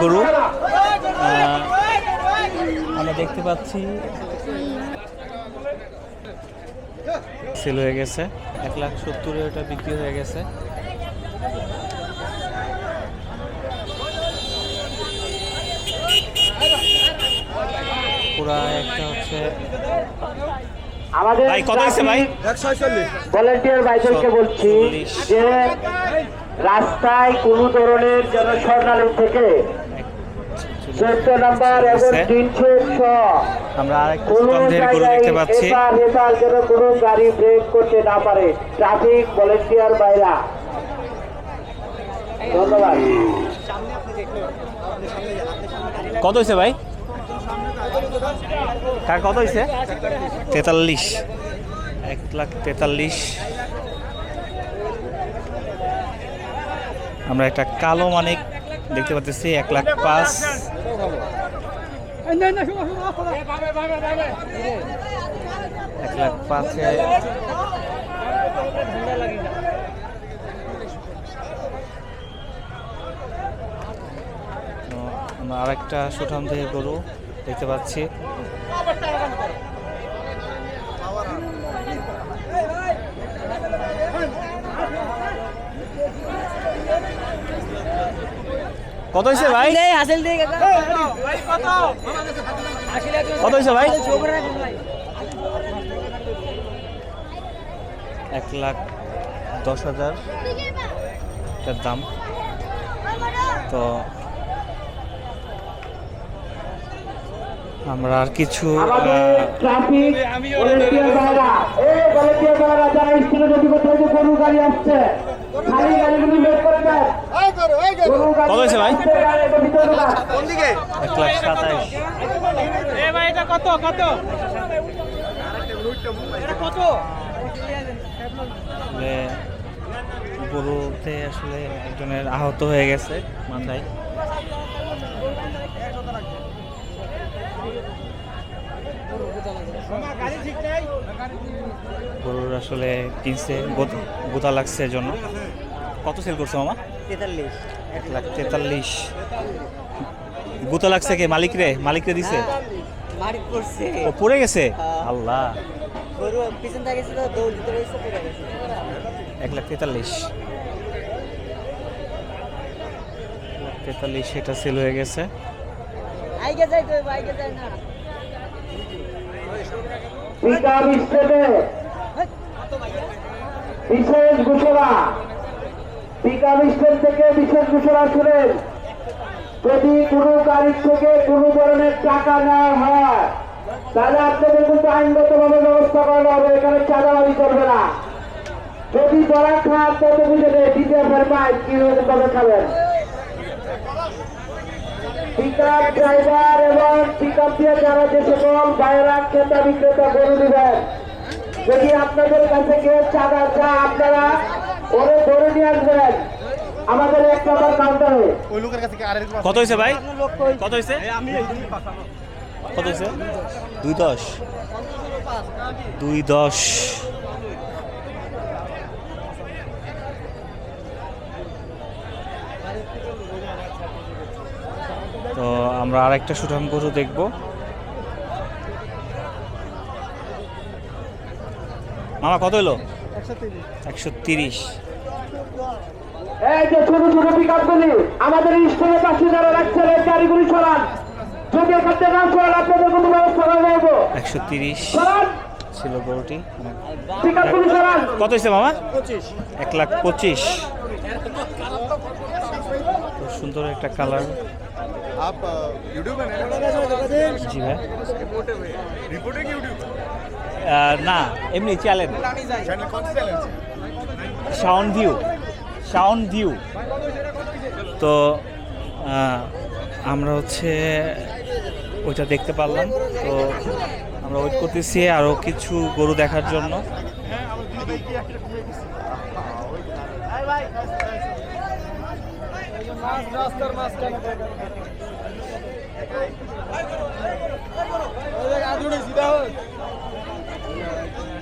গরু। আমরা দেখতে পাচ্ছি। সেল হয়ে গেছে। এক লাখ সত্তরে ওটা বিক্রি হয়ে গেছে। পুরা একটা হচ্ছে আমাদের ভাই কত হয়েছে ভাই? ভলেন্টিয়ার ভাইদেরকে বলছি। যে রাস্তায় কোনো ধরনের যেন স্বর্ণালয় থেকে চোদ্দ নাম্বার এবং হয়েছে। তিনশো ছ আমরা আরেকটা দেখতে পাচ্ছি। যেন কোনো গাড়ি ব্রেক করতে না পারে। ট্রাফিক ভলেন্টিয়ার ধন্যবাদ। কত হয়েছে ভাই? কার কত হয়েছে তেতাল্লিশ। এক লাখ তেতাল্লিশ। আমরা একটা কালো মানিক দেখতে পাচ্ছি এক লাখ পাঁচ। এক লাখ পাঁচে তো আমরা আরেকটা সুঠাম থেকে গরু দেখতে পাচ্ছি। কত হয়েছে ভাই? কত? হয়েছে ভাই। এক লাখ দশ হাজার এটার দাম। তো আমরা আর কিছু গাড়ি আসছে খালি গাড়িগুলি বের করে দেন কত হয়েছে ভাই? এক লাখ সাতাইশ আসলে গরুতে আসলে একজনের আহত হয়ে গেছে মাথায়। গরুর আসলে কিনছে গোত- গোতা লাগছে জন্য। কত সেল করছ মামা? তেতাল্লিশ। এক লাখ তেতাল্লিশ। গোতা লাগছে কে? মালিক রে মালিক রে দিছে? পড়ছে ও পড়ে গেছে? হ্যাঁ। আল্লাহ। গরু পিছন থেকে গেছে তো দৌড় দিতে রয়েছে পড়ে গেছে। এক লাখ তেতাল্লিশ। তেতাল্লিশ সেটা সেল হয়ে গেছে। আইগে যাই তো আইগে যাই না। পিকআপ স্টেটে বিশেষ ঘোষণা। পিকআপ স্টেট থেকে বিশেষ ঘোষণা শুনেন। যদি কোনো গাড়ির থেকে কোনো ধরনের টাকা নেওয়া হয়, তাহলে আপনাদের কিন্তু আইনগতভাবে ব্যবস্থা করা হবে, এখানে চাঁদাবাদি করবে না। যদি ধরা খান তত বুঝে নেই দ্বিতীয় ফেরমায় কীভাবে খাবেন। পিকআপ ড্রাইভার এবং পিকআপ দিয়ে যারা যে সকল বাইরা ক্রেতা বিক্রেতা গরু দিবেন যদি আপনাদের কাছে কেউ চাঁদা চা আপনারা ওরে ধরে নিয়ে আসবেন। আমাদের এক নম্বর কাউন্টারে কত হয়েছে ভাই? কত হয়েছে? কত হয়েছে? দুই দশ। দুই দশ। তো আমরা আরেকটা সুঠাম গরু দেখব। মামা কত হলো? একশো তিরিশ। এই যে ছোট ছোট পিক আপগুলি আমাদের স্কুলের পাশে যারা রাখছেন এই গাড়িগুলি সরান। যদি এখান থেকে না সরান আপনাদের কোনো ব্যবস্থা করা যাব একশো তিরিশ ছিল গরুটি কত হয়েছে মামা? এক লাখ পঁচিশ। সুন্দর একটা কালার। জি ভাই। না এমনি challenge sound view sound view. তো আমরা হচ্ছে ওইটা দেখতে পারলাম। তো আমরা ওয়েট করতেছি আরও কিছু গরু দেখার জন্য।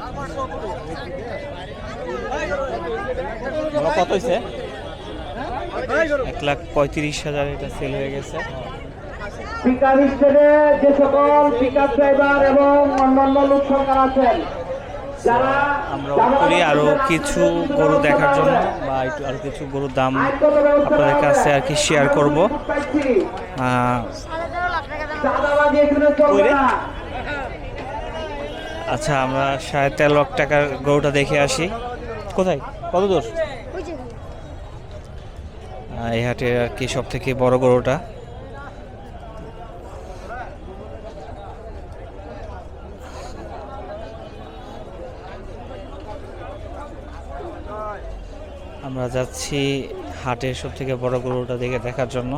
মামা কত হয়েছে এক লাখ পঁয়ত্রিশ হাজার এটা সেল হয়ে গেছে। স্টেডে যে সকল পিকআপ ড্রাইভার এবং অন্যান্য লোক সংখ্যা আছেন আমরা করি আরও কিছু গরু দেখার জন্য বা একটু আরও কিছু গরুর দাম আপনাদের কাছে আর কি শেয়ার করব। আচ্ছা আমরা সাড়ে তেরো লাখ টাকার গরুটা দেখে আসি। কোথায়? কত দূর? এই হাটে আর কি সব থেকে বড় গরুটা? আমরা যাচ্ছি হাটের সব থেকে বড় গরুটা দেখে দেখার জন্য।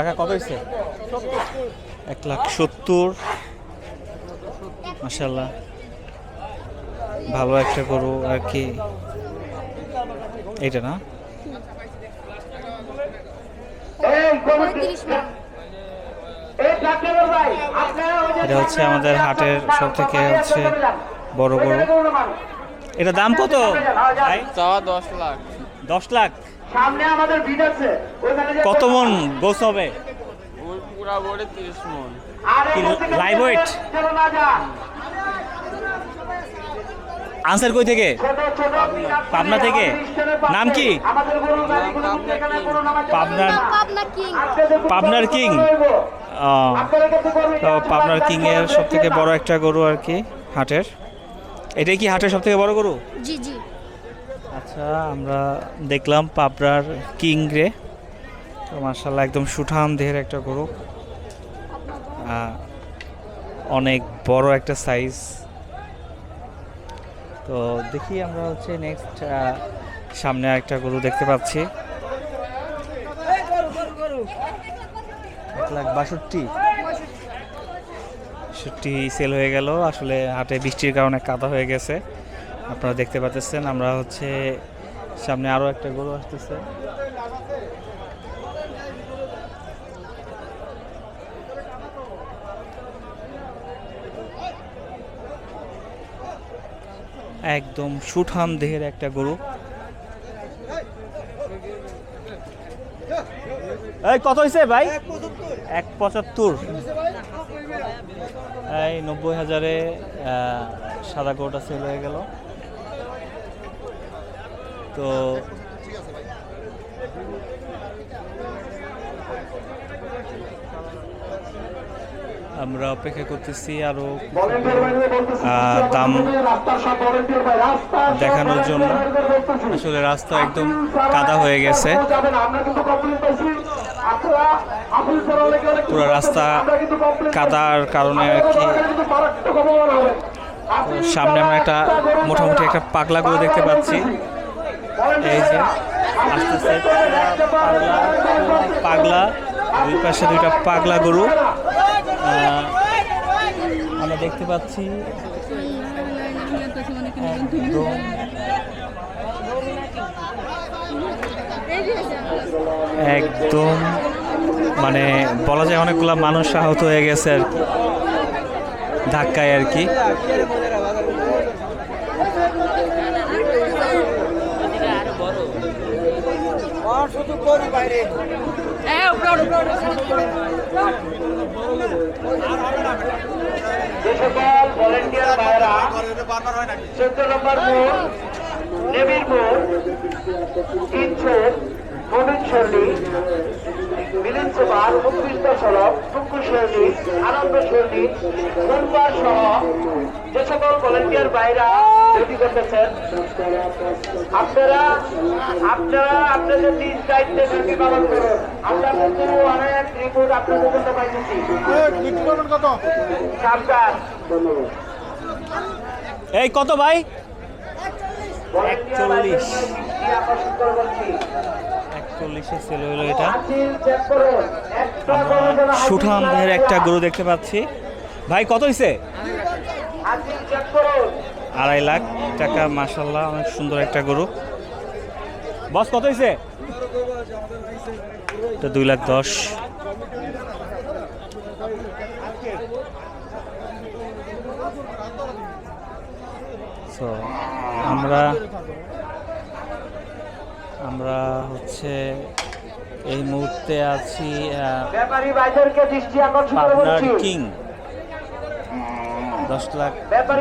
কাকা কত হয়েছে? এক লাখ সত্তর। মাসাল্লাহ ভালো একটা গরু আর কি। এটা না? এটা হচ্ছে আমাদের হাটের সব থেকে হচ্ছে বড় গরু। এটা দাম কত? দশ লাখ। দশ লাখ। সামনে আমাদের ভিড় আছে কত মন গোস হবে? পুরা বড়ে তিরিশ মন। যা। আনসার কই থেকে? পাবনা। থেকে? নাম কি? পাবনার কিং। পাবনার কিং? তো পাবনার কিং এর সব থেকে বড় একটা গরু আর কি হাটের। এটাই কি হাটের সব থেকে বড় গরু? জি জি। আচ্ছা আমরা দেখলাম পাবনার কিং রে। তো মার্শাল্লাহ একদম সুঠাম দেহের একটা গরু। অনেক বড় একটা সাইজ তো দেখি আমরা হচ্ছে নেক্সট সামনে একটা গরু দেখতে পাচ্ছি। এক লাখ বাষট্টি। বাষট্টি সেল হয়ে গেল। আসলে হাটে বৃষ্টির কারণে কাদা হয়ে গেছে। আপনারা দেখতে পাচ্ছেন আমরা হচ্ছে সামনে আরও একটা গরু আসতেছে। একদম সুঠাম দেহের একটা গরু। এই কত হয়েছে ভাই? এক পঁচাত্তর। এই নব্বই হাজারে আহ, সাদা গরুটা সেল হয়ে গেল। তো আমরা অপেক্ষা করতেছি আরও দাম দেখানোর জন্য। আসলে রাস্তা একদম কাদা হয়ে গেছে। পুরো রাস্তা কাদার কারণে আর কি সামনে আমরা একটা মোটামুটি একটা পাগলা গরু দেখতে পাচ্ছি। এই যে পাগলা দুই পাশে দুইটা পাগলা গরু। আমরা দেখতে পাচ্ছি একদম মানে বলা যায় অনেকগুলা মানুষ আহত হয়ে গেছে আর কি, ধাক্কায় আর কি। যে সকল ভলেন্টিয়ার ভাইরা চোদ্দ নম্বর মোড় নেবির মোড় তিনশো শৈলী মিলিন সড়ক টুকু আনন্দ সহ যে সকল ভলেন্টিয়ার ভাইরা ডিউটি করতেছেন আপনারা আপনারা আপনাদের নিজ দায়িত্বে ডিউটি পালন করুন। আমরা কিন্তু অনেক রিপোর্ট আপনাদের জন্য পাইতেছি। কত সাবধান। এই কত ভাই? একচল্লিশ। চল্লিশে সেল হলো এটা। সুঠামদের একটা গরু দেখতে পাচ্ছি। ভাই কত হয়েছে আড়াই লাখ টাকা মাসাল্লাহ অনেক সুন্দর একটা গরু। বস কত হয়েছে এটা দুই লাখ দশ। আমরা আমরা হচ্ছে এই মুহূর্তে আছি পাবনার কিং। দশ লাখ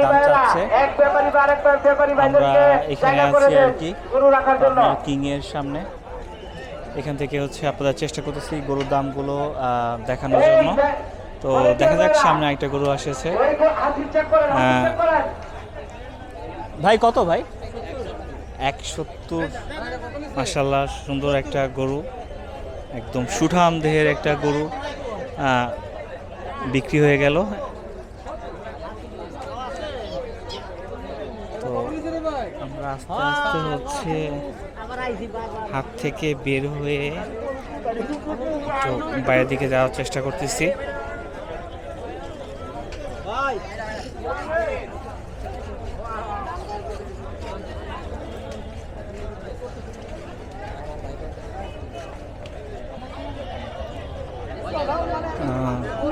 দাম চাচ্ছে। এক ব্যাপারী বা আরেক ব্যাপারী ভাইদেরকে এখানে জায়গা আছি আর কি। গরু রাখার জন্য। পাবনার কিং এর সামনে। এখান থেকে হচ্ছে আপনারা চেষ্টা করতেছি গরুর দামগুলো দেখানোর জন্য। তো দেখা যাক সামনে একটা গরু আসেছে। হ্যাঁ। ভাই কত ভাই? এক মাসাল্লাহ সুন্দর একটা গরু। একদম সুঠাম দেহের একটা গরু বিক্রি হয়ে গেল। তো আমরা আস্তে আস্তে হচ্ছে হাত থেকে বের হয়ে তো বাইরের দিকে যাওয়ার চেষ্টা করতেছি।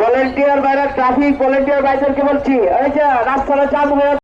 ভলেন্টিয়ার বাইরে ট্রাফিক ভলেন্টিয়ার ভাইদেরকে বলছি? এই যে রাস্তাটা চালু হয়ে